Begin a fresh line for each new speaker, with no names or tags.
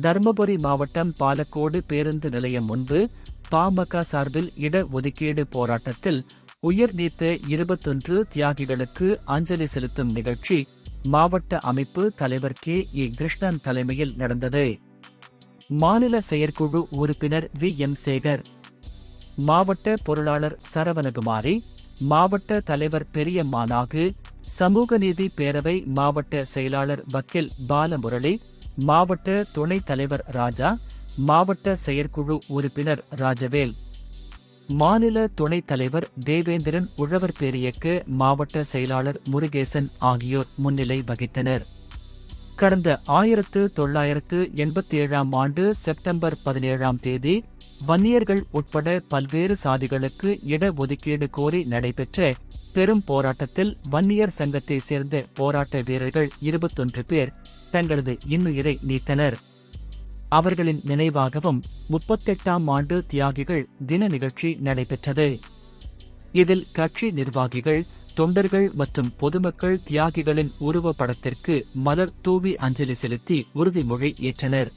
தருமபுரி மாவட்டம் பாலக்கோடு பேருந்து நிலையம் முன்பு பாமக சார்பில் இட ஒதுக்கீடு போராட்டத்தில் உயிர் நீத்த இருபத்தொன்று தியாகிகளுக்கு அஞ்சலி செலுத்தும் நிகழ்ச்சி மாவட்ட அமைப்பு தலைவர் கே. இ கிருஷ்ணன் தலைமையில் நடந்தது. மாநில செயற்குழு உறுப்பினர் வி. எம். சேகர் மாவட்ட பொருளாளர் சரவணகுமாரி மாவட்ட தலைவர் பெரியம்மானாகு சமூக நீதி பேரவை மாவட்ட செயலாளர் வக்கீல் பாலமுரளி மாவட்ட துணைத் தலைவர் ராஜா மாவட்ட செயற்குழு உறுப்பினர் ராஜவேல். மாநில துணைத் தலைவர் தேவேந்திரன் உழவர் பேரியக்க மாவட்ட செயலாளர் முருகேசன் ஆகியோர் முன்னிலை வகித்தனர். கடந்த ஆயிரத்து தொள்ளாயிரத்து எண்பத்தி ஏழாம் ஆண்டு செப்டம்பர் பதினேழாம் தேதி வன்னியர்கள் உட்பட பல்வேறு சாதிகளுக்கு இட ஒதுக்கீடு கோரி நடைபெற்ற பெரும் போராட்டத்தில் வன்னியர் சங்கத்தை சேர்ந்த போராட்ட வீரர்கள் இருபத்தொன்று பேர் தங்களது இன்னுயிரை நீத்தனர். அவர்களின் நினைவாகவும் முப்பத்தெட்டாம் ஆண்டு தியாகிகள் தின நிகழ்ச்சி நடைபெற்றது. இதில் கட்சி நிர்வாகிகள் தொண்டர்கள் மற்றும் பொதுமக்கள் தியாகிகளின் உருவப்படத்திற்கு மலர் தூவி அஞ்சலி செலுத்தி உறுதிமொழி ஏற்றனர்.